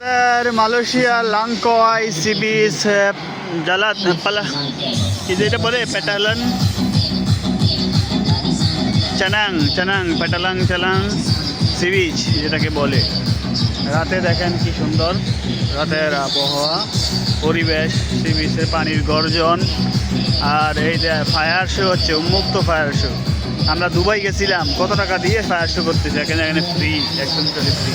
Malaysia Langkawi sea beach জালাত পালা কি যে এটা বলে? পেটালন চানাং চানাং পেটালাং চালাং সি বিচ যেটাকে বলে। রাতে দেখেন কি সুন্দর। রাতের আবহাওয়া, পরিবেশ সি বিচের পানির গর্জন। আর এই যে ফায়ার শো হচ্ছে, উন্মুক্ত ফায়ার শো। আমরা দুবাই গেছিলাম। কত টাকা দিয়ে ফায়ার শো করতেছি? এখানে এখানে ফ্রি একদম ফ্রি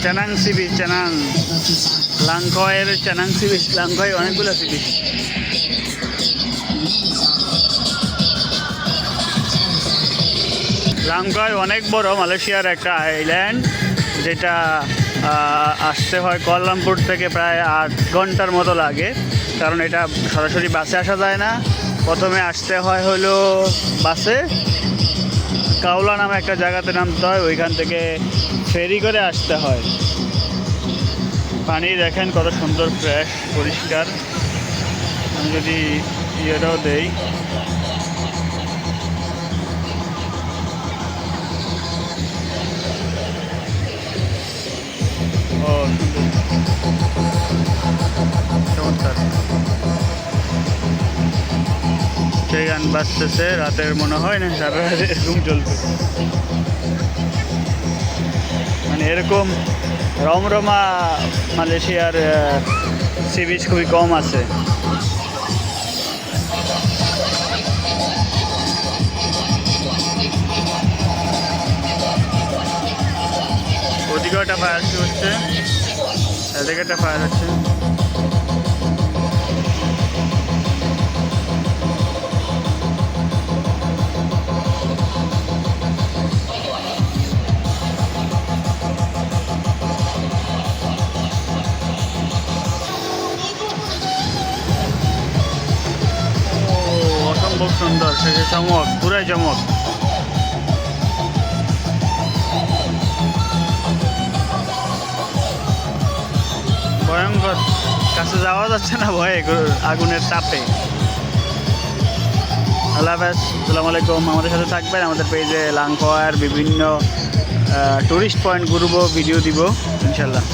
ও ও Zalatan চানাং সিবি চানাং চানাং সিবি লাংকয় অনেকগুলো সিবি লাংকয় অনেক বড় মালয়েশিয়ার একটা আইল্যান্ড যেটা আসতে হয় কোয়ালালামপুর থেকে প্রায় আট ঘণ্টার মতো লাগে, কারণ এটা সরাসরি বাসে আসা যায় না। প্রথমে আসতে হয় হলো বাসে। কাউলা নামে একটা জায়গাতে নামতে হয়, ওইখান থেকে ফেরি করে আসতে হয়। পানি দেখেন কত সুন্দর ফ্রেশ পরিষ্কার। আমি যদি ইয়েটাও দেই। ও সেই গান বাজতেছে, রাতের মনে হয় না সারা রাত এরকম চলবে মানে এরকম রমরমা মালয়েশিয়ার সি বিচ খুবই কম আছে। ওদিকেও একটা ফায়ার হচ্ছে এদিকে একটা ফায়ার হচ্ছে অসম্ভব সুন্দর শেষে চমক, পুরাই চমক। ভয়ঙ্কর, কাছে যাওয়া যাচ্ছে না ভয়ে আগুনের তাপে। আল্লাহ হাফেজ আলাইকুম। আমাদের সাথে থাকবেন আমাদের পেজে লাংকোয়ার বিভিন্ন টুরিস্ট পয়েন্ট ঘুরবো ভিডিও দিব ইনশাল্লাহ